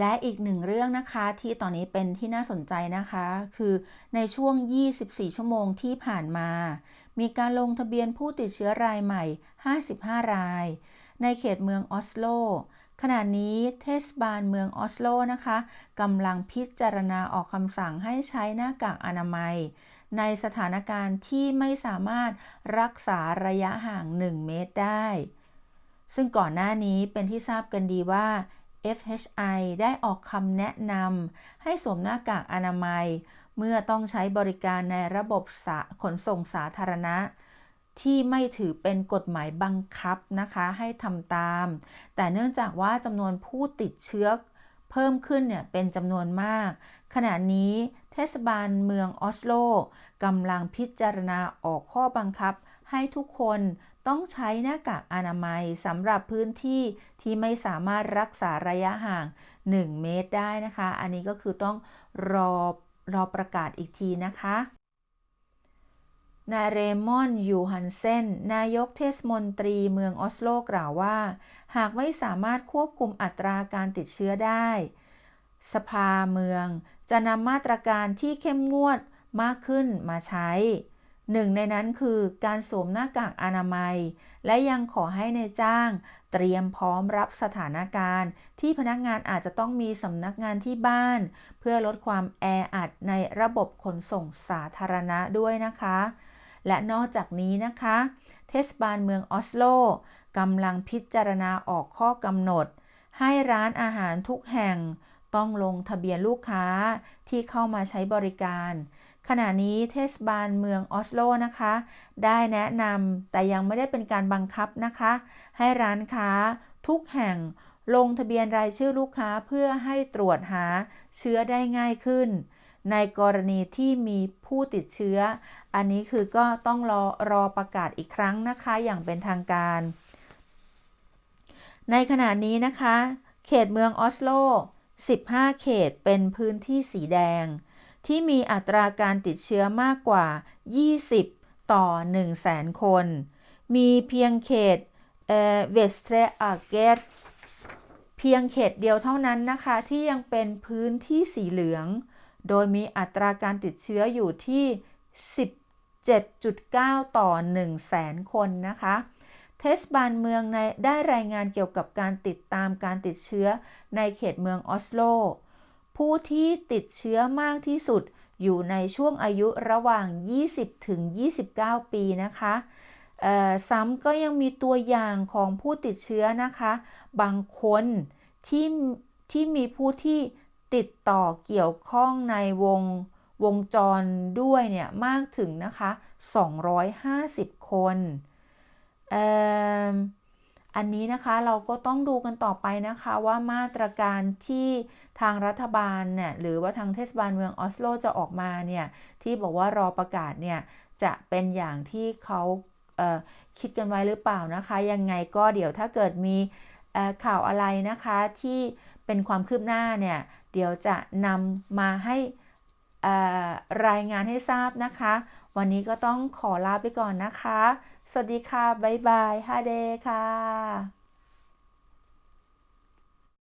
และอีกหนึ่งเรื่องนะคะที่ตอนนี้เป็นที่น่าสนใจนะคะ คือในช่วง 24 ชั่วโมงที่ผ่านมา มีการลงทะเบียนผู้ติดเชื้อรายใหม่ 55 ราย ในเขตเมืองออสโลขณะนี้เทศบาลเมืองออสโลนะคะกำลังพิจารณาออกคำสั่งให้ใช้หน้ากากอนามัย ในสถานการณ์ที่ไม่สามารถรักษาระยะห่าง 1 เมตรได้ ซึ่งก่อนหน้านี้เป็นที่ทราบกันดีว่า FHI ได้ออกคำแนะนำให้สวมหน้ากากอนามัย เมื่อต้องใช้บริการในระบบขนส่งสาธารณะ ที่ไม่ถือเป็นกฎหมายบังคับนะคะให้ทำตาม แต่เนื่องจากว่าจำนวนผู้ติดเชื้อเพิ่มขึ้นเนี่ยเป็นจำนวนมาก ขณะนี้เทศบาลเมืองออสโลกำลังพิจารณาออกข้อบังคับให้ทุกคน ต้องใช้หน้ากากอนามัยสำหรับพื้นที่ที่ไม่สามารถรักษาระยะห่าง 1 เมตรได้นะคะ อันนี้ก็คือต้องรอรอประกาศอีกทีนะคะนายเรมอนยูฮันเซน นายกเทศมนตรีเมืองออสโลกล่าวว่า หากไม่สามารถควบคุมอัตราการติดเชื้อได้ สภาเมืองจะนำมาตรการที่เข้มงวดมากขึ้นมาใช้ หนึ่งในนั้นคือการสวมหน้ากากอนามัย และยังขอให้ในจ้าง เตรียมพร้อมรับสถานการณ์ ที่พนักงานอาจจะต้องมีสำนักงานที่บ้าน เพื่อลดความแออัดในระบบขนส่งสาธารณะด้วยนะคะ และนอกจากนี้นะคะ เทศบาลเมืองออสโลกำลังพิจารณาออกข้อกำหนด ให้ร้านอาหารทุกแห่ง ต้องลงทะเบียนลูกค้าที่เข้ามาใช้บริการ ขณะนี้เทศบาลเมืองออสโลนะคะ ได้แนะนำแต่ยังไม่ได้เป็นการบังคับนะคะ ให้ร้านค้าทุกแห่งลงทะเบียนรายชื่อลูกค้าเพื่อให้ตรวจหาเชื้อได้ง่ายขึ้น ในกรณีที่มีผู้ติดเชื้อ อันนี้คือก็ต้องรอรอประกาศอีกครั้งนะคะอย่างเป็นทางการ ในขณะนี้นะคะ เขตเมืองออสโล 15 เขตเป็นพื้นที่สีแดง ที่มีอัตราการติดเชื้อมากกว่า 20 ต่อ1 0 0 0คน มีเพียงเขตเวสเทรอาเกตเพียงเขตเดียวเท่านั้นนะคะ ที่ยังเป็นพื้นที่สีเหลือง โดยมีอัตราการติดเชื้ออยู่ที่ 17.9 ต่อ100,000คนนะคะเทศบาลเมืองในได้รายงานเกี่ยวกับการติดตามการติดเชื้อในเขตเมืองออสโล ผู้ที่ติดเชื้อมากที่สุดอยู่ในช่วงอายุระหว่าง 20 ถึง 29 ปีนะคะซ้ำก็ยังมีตัวอย่างของผู้ติดเชื้อนะคะ บางคนที่ที่มีผู้ที่ติดต่อเกี่ยวข้องในวงวงจรด้วยเนี่ยมากถึงนะคะ 250 คน อันนี้นะคะเราก็ต้องดูกันต่อไปนะคะว่ามาตรการที่ทางรัฐบาลเนี่ยหรือว่าทางเทศบาลเมืองออสโลจะออกมาเนี่ยที่บอกว่ารอประกาศเนี่ยจะเป็นอย่างที่เขาเคิดกันไว้หรือเปล่านะคะ ยังไงก็เดี๋ยวถ้าเกิดมีข่าวอะไรนะคะที่เป็นความคืบหน้าเนี่ยเดี๋ยวจะนำมาให้รายงานให้ทราบนะคะ วันนี้ก็ต้องขอลาไปก่อนนะคะ สวัสดีค่ะ บ๊ายบายฮาเดค่ะ